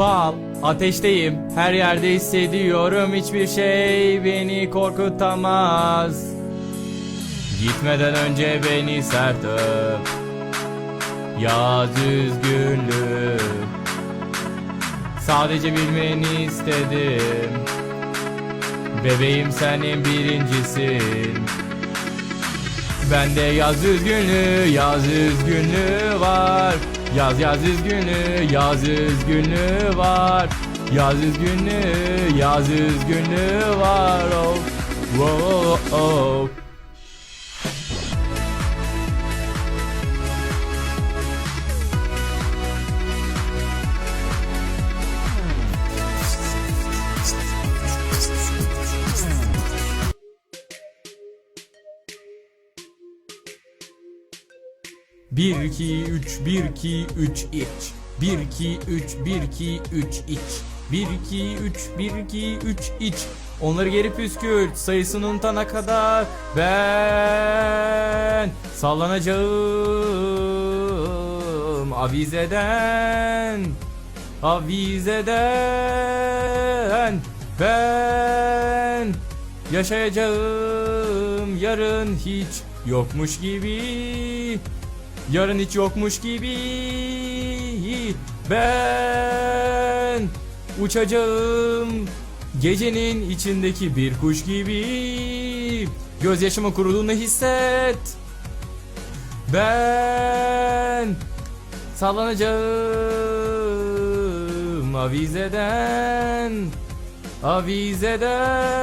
Bal, ateşteyim. Her yerde hissediyorum. Hiçbir şey beni korkutamaz. Gitmeden önce beni sert öp. Yaz üzgünlüğü. Sadece bilmeni istedim. Bebeğim senin birincisin. Bende yaz üzgünlüğü, yaz üzgünlüğü var. Yaz yaz üzgünlüğü, yaz üzgünlüğü var. Yaz üzgünlüğü, yaz üzgünlüğü var. Oh, oh, oh. Bir iki üç bir iki üç iç. Bir iki üç bir iki üç iç. Bir iki üç bir iki üç iç. Onları geri püskürt sayısını unutana kadar ben sallanacağım avizeden avizeden ben yaşayacağım yarın hiç yokmuş gibi Yarın hiç yokmuş gibi ben uçacağım. Gecenin içindeki bir kuş gibi gözyaşımın kuruduğunu hisset. Ben sallanacağım avizeden avizeden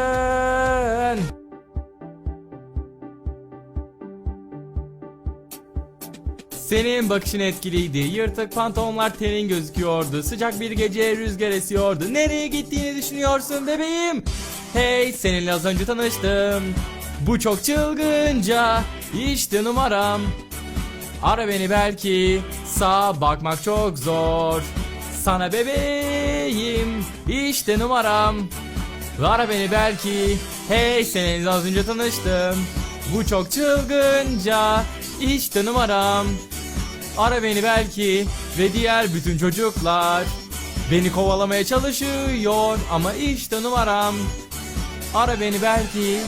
Senin bakışın etkiliydi. Yırtık pantolonlar tenin gözüküyordu. Sıcak bir gece rüzgar esiyordu. Nereye gittiğini düşünüyorsun bebeğim? Hey seninle az önce tanıştım. Bu çok çılgınca. İşte numaram. Ara beni belki. Sağa bakmak çok zor. Sana bebeğim. İşte numaram. Ara beni belki. Hey seninle az önce tanıştım. Bu çok çılgınca. İşte numaram. Ara beni belki ve diğer bütün çocuklar. Beni kovalamaya çalışıyor ama işte numaram. Ara beni belki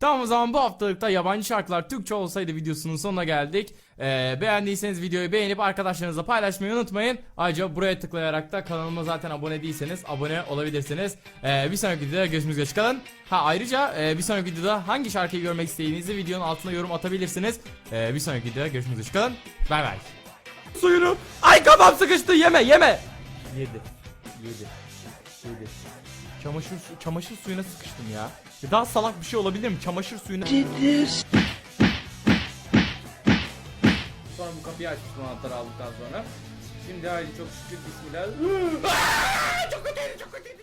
Tamam o zaman bu haftalıkta yabancı şarkılar Türkçe olsaydı videosunun sonuna geldik. Ee, beğendiyseniz videoyu beğenip arkadaşlarınızla paylaşmayı unutmayın. Ayrıca buraya tıklayarak da kanalıma zaten abone değilseniz abone olabilirsiniz. Ee, bir sonraki videoda görüşmek üzere çıkalım. Ha ayrıca e, bir sonraki videoda hangi şarkıyı görmek istediğinizi videonun altına yorum atabilirsiniz. Ee, bir sonraki videoda görüşmek üzere çıkalım. Bay bay. Suyunu. Ay kafam sıkıştı yeme yeme. Yedi. Yedi. Yedi. Çamaşır, su- çamaşır suyuna sıkıştım ya. Ya Daha salak bir şey olabilir mi? Çamaşır suyuna... Sonra bu kapıyı açmıştım anahtarı aldıktan sonra. Şimdi hadi çok şükür bismillah. Çok kötüydü çok kötüydü.